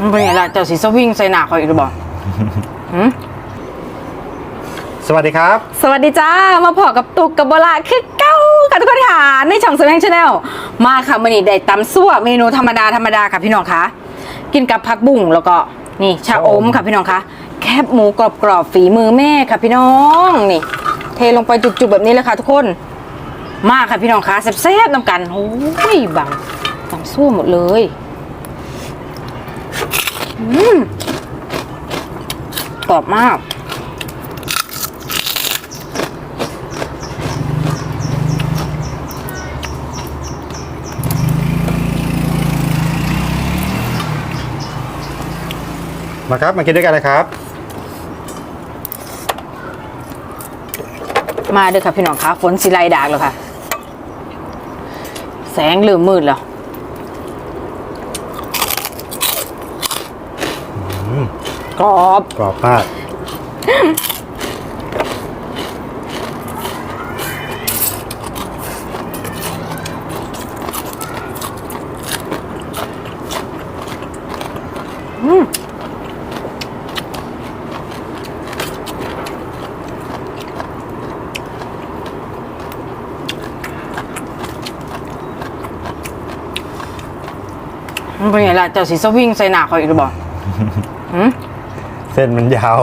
มันเป็นไงล่ะเจ้าสีสวิงใส่หน้าคอยอีกหรือเปล่าหืมสวัสดีครับ สวัสดีจ้า มาพอกับตุกกับโบลาคือเก้าค่ะทุกคนค่ะในช่องสแมงชาแนลมาค่ะมื่อนี้ได้ตำซั่วเมนูธรรมดาธรรมดาค่ะพี่น้องคะกินกับผักบุ้งแล้วก็นี่ชาอมค่ะพี่น้องคะแคบหมูกรอบๆฝีมือแม่ค่ะพี่น้องนี่ เทลงไปจุกๆแบบนี้เลยค่ะทุกคนมาค่ะพี่น้องคะแซ่บๆน้ำกันโอ้ยบังตำซั่วหมดเลยอืม กรอบมาก มาครับ มากินด้วยกันนะครับ มาเด้อค่ะพี่น้องคะฝนสิไลดากแล้วค่ะ แสงเริ่มมืดแล้ว อืม กรอบกรอบมากมันเป็นไงล่ะเจ้าสีสวิงใส่หน้าคอยอีกหรือเปล่า หืม เส้นมันยาว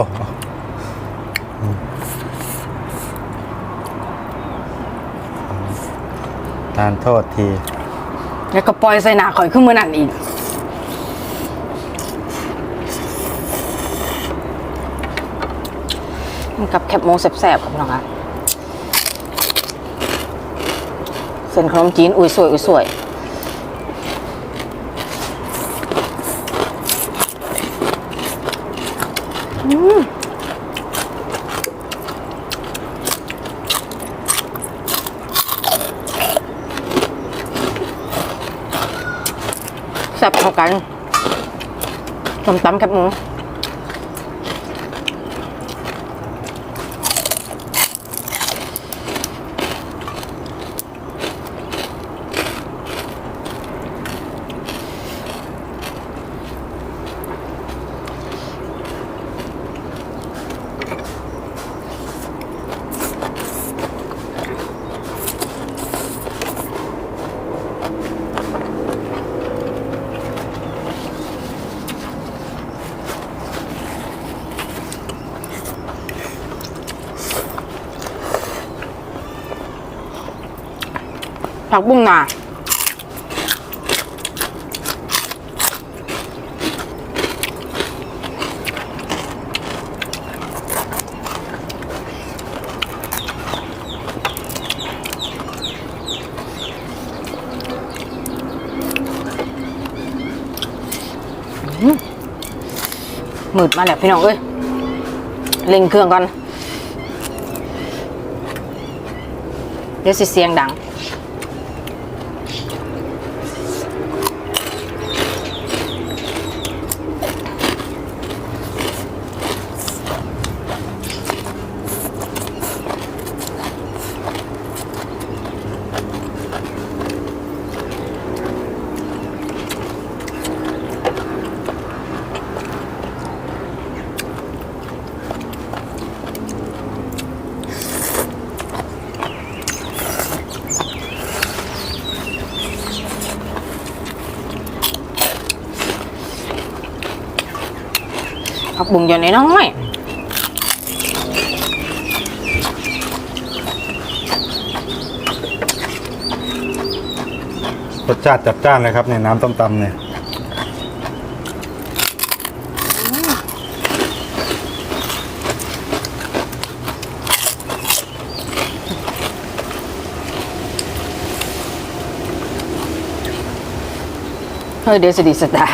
ทานโทษที แล้วก็ปล่อยใส่หน้าคอยขึ้นมือนั่นอีก มันกับแคบหมูแซ่บๆครับน้องคะเส้นขนมจีน อุ้ยสวยอุ้ยสวย ซ่บเข้ากันส้มตำแคบหมู ผักบุ้งนามืดมาแล้วพี่น้องเอ้ยเล็งเครื่องก่อน เดี๋ยวสิเสียงดัง ผักบุ้งอย่างน้อยรสชาติจัดจ้านเลยครับเนี่ยน้ำต้มตำเนี่ยๆเฮ้ยเดี๋ยวสดิสตา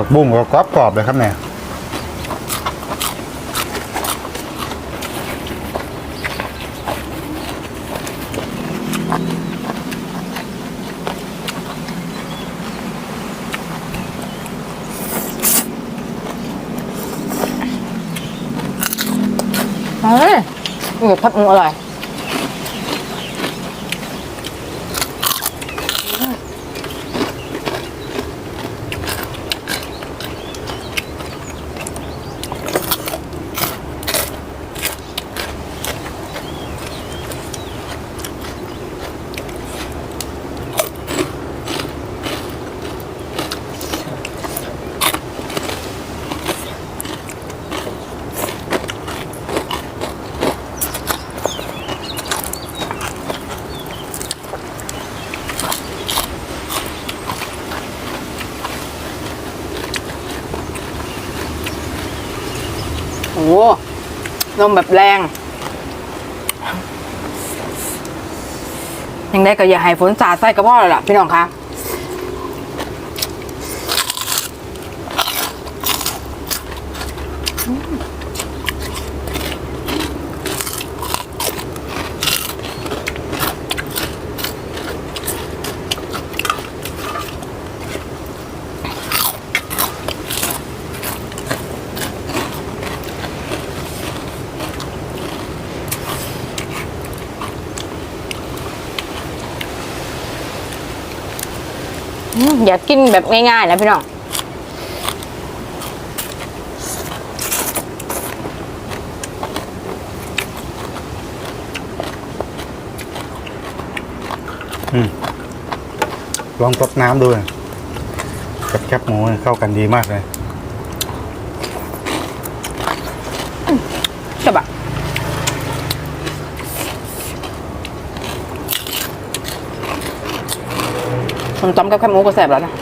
ผักบุ้งก็กรอบกรอบๆเลยครับเนี่ยเฮ้ยนี่พับมืออร่อย ลมแบบแรง ยังได้ก็อย่าให้ฝนสาดใส่กระเพาะเลยล่ะ พี่น้องคะอืม อย่ากินแบบง่ายๆนะพี่น้องลองตบน้ำดูนะกับแคบหมูเข้ากันดีมากเลย ใช่ปะ ผมต้มกับแคบหมูก็แสบแล้วนะ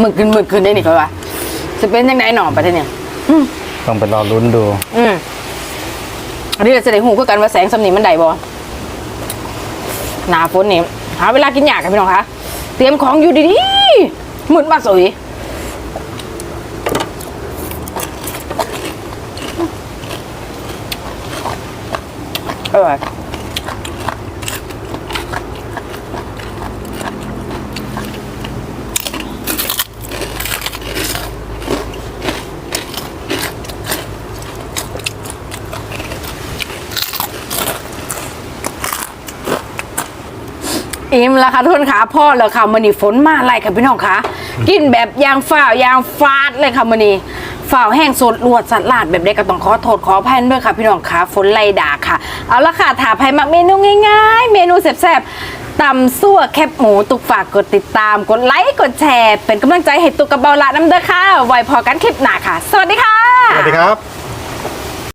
หมึกขึ้นหมึกขึ้นได้นี่เขาว่าจะเป็นยังไงหนอประเทศเนี่ยอืมต้องไปรอลุ้นดู อืม อันนี้เราจะได้หูคือกันว่าแสงสำนีมันได้บ่หนาฝนนี่หาเวลากินยากกันพี่น้องคะเตรียมของอยู่ดีๆมืดมาสวยอร่อย อิ่มแล้วค่ะทุกคนค่ะพ่อแล้วค่ะมันนี่ฝนมาไล่ค่ะพี่น้องคะกินแบบยางฝ้าวยางฟาดเลยค่ะมันนี่ฝ้าวแห้งสดลวดสัดลาดแบบได้ก็ต้องขอโทษขออภัยด้วยค่ะ พี่น้องค่ะฝนไล่ด่าค่ะ เอาละค่ะถาภัยมักเมนูง่าย ๆ เมนูแซ่บๆตำซั่วแคบหมูตุกฝากกดติดตาม กดไลค์กดแชร์ เป็นกำลังใจให้ตุกกระเบาละน้ำเด้อค่ะไว้พอกันคลิปหน้าค่ะ สวัสดีค่ะ สวัสดีครับ